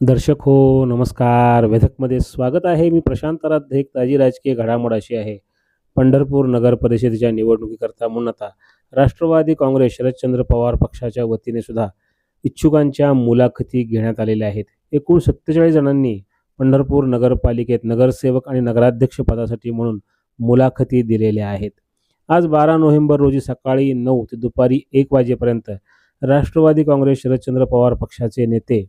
दर्शक हो नमस्कार. वेधकमध्ये स्वागत आहे. मी प्रशांत आराध्य एक ताजी राजकीय घडामोड अशी आहे. पंढरपूर नगर परिषदेच्या निवडणुकीकरता म्हणून आता राष्ट्रवादी काँग्रेस शरदचंद्र पवार पक्षाच्या वतीने सुद्धा इच्छुकांच्या मुलाखती घेण्यात आलेल्या आहेत. एकूण सत्तेचाळीस जणांनी पंढरपूर नगरपालिकेत नगरसेवक आणि नगराध्यक्ष पदासाठी म्हणून मुलाखती दिलेल्या आहेत. आज बारा नोव्हेंबर रोजी सकाळी नऊ ते दुपारी एक वाजेपर्यंत राष्ट्रवादी काँग्रेस शरदचंद्र पवार पक्षाचे नेते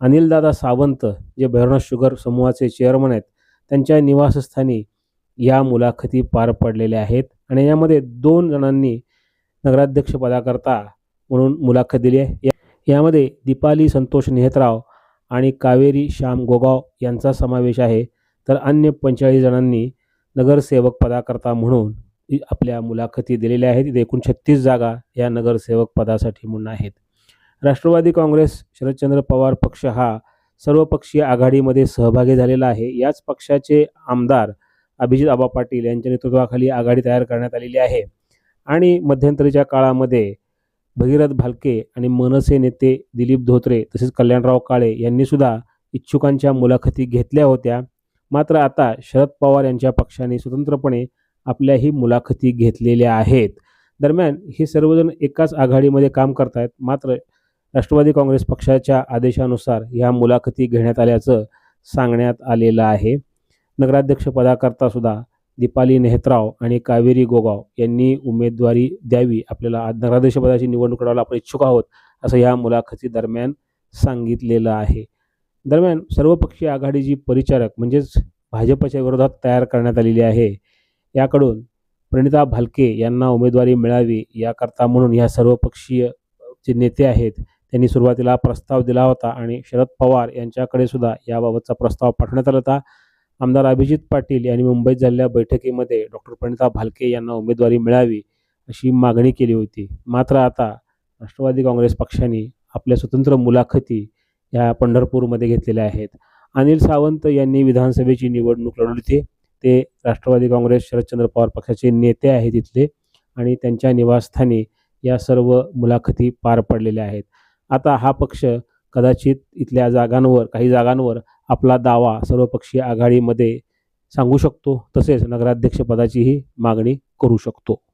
अनिलदादा सावंत जे भैरवनाथ शुगर समूहाचे चेअरमन आहेत त्यांच्या निवासस्थानी या मुलाखती पार पडलेल्या आहेत आणि यामध्ये दोन जणांनी नगराध्यक्षपदाकरता म्हणून मुलाखत दिली आहे. यामध्ये दीपाली संतोष नेहतराव आणि कावेरी श्याम गोगाव यांचा समावेश आहे. तर अन्य पंचेचाळीस जणांनी नगरसेवक पदाकरता म्हणून आपल्या मुलाखती दिलेल्या आहेत. इथे एकूण छत्तीस जागा या नगरसेवक पदासाठी म्हणून आहेत. राष्ट्रवादी काँग्रेस शरदचंद्र पवार पक्ष हा सर्वपक्षीय आघाडीमध्ये सहभागी झालेला आहे. याच पक्षाचे आमदार अभिजित आबा पाटील यांच्या नेतृत्वाखाली आघाडी तयार करण्यात आलेली आहे. आणि मध्यंतरीच्या काळामध्ये भगीरथ भालके आणि मनसे नेते दिलीप धोत्रे तसेच कल्याणराव काळे यांनीसुद्धा इच्छुकांच्या मुलाखती घेतल्या होत्या. मात्र आता शरद पवार यांच्या पक्षाने स्वतंत्रपणे आपल्याही मुलाखती घेतलेल्या आहेत. दरम्यान हे सर्वजण एकाच आघाडीमध्ये काम करतायत. मात्र राष्ट्रवादी काँग्रेस पक्षाच्या आदेशानुसार ह्या मुलाखती घेण्यात आल्याचं सांगण्यात आलेलं आहे. नगराध्यक्षपदाकरता सुद्धा दीपाली नेहतराव आणि कावेरी गोगाव यांनी उमेदवारी द्यावी आपल्याला नगराध्यक्षपदाची निवडणूक लढवायला आपण इच्छुक आहोत असं या मुलाखती दरम्यान सांगितलेलं आहे. दरम्यान सर्वपक्षीय आघाडी जी परिचारक म्हणजेच भाजपच्या विरोधात तयार करण्यात आलेली आहे. याकडून प्रणिता भालके यांना उमेदवारी मिळावी याकरता म्हणून ह्या सर्वपक्षीय जे नेते आहेत त्यांनी सुरुवातीला प्रस्ताव दिला होता आणि शरद पवार यांच्याकडे सुद्धा याबाबतचा प्रस्ताव पाठवण्यात आला होता. आमदार अभिजित पाटील यांनी मुंबईत झालेल्या बैठकीमध्ये डॉक्टर प्रणिता भालके यांना उमेदवारी मिळावी अशी मागणी केली होती. मात्र आता राष्ट्रवादी काँग्रेस पक्षाने आपल्या स्वतंत्र मुलाखती या पंढरपूरमध्ये घेतलेल्या आहेत. अनिल सावंत यांनी विधानसभेची निवडणूक लढवली होती. ते राष्ट्रवादी काँग्रेस शरदचंद्र पवार पक्षाचे नेते आहेत इथले आणि त्यांच्या निवासस्थानी या सर्व मुलाखती पार पडलेल्या आहेत. आता हा पक्ष कदाचित इथल्या जागांवर काही जागांवर आपला दावा सर्वपक्षीय आघाडीमध्ये सांगू शकतो. तसेच नगराध्यक्षपदाचीही मागणी करू शकतो.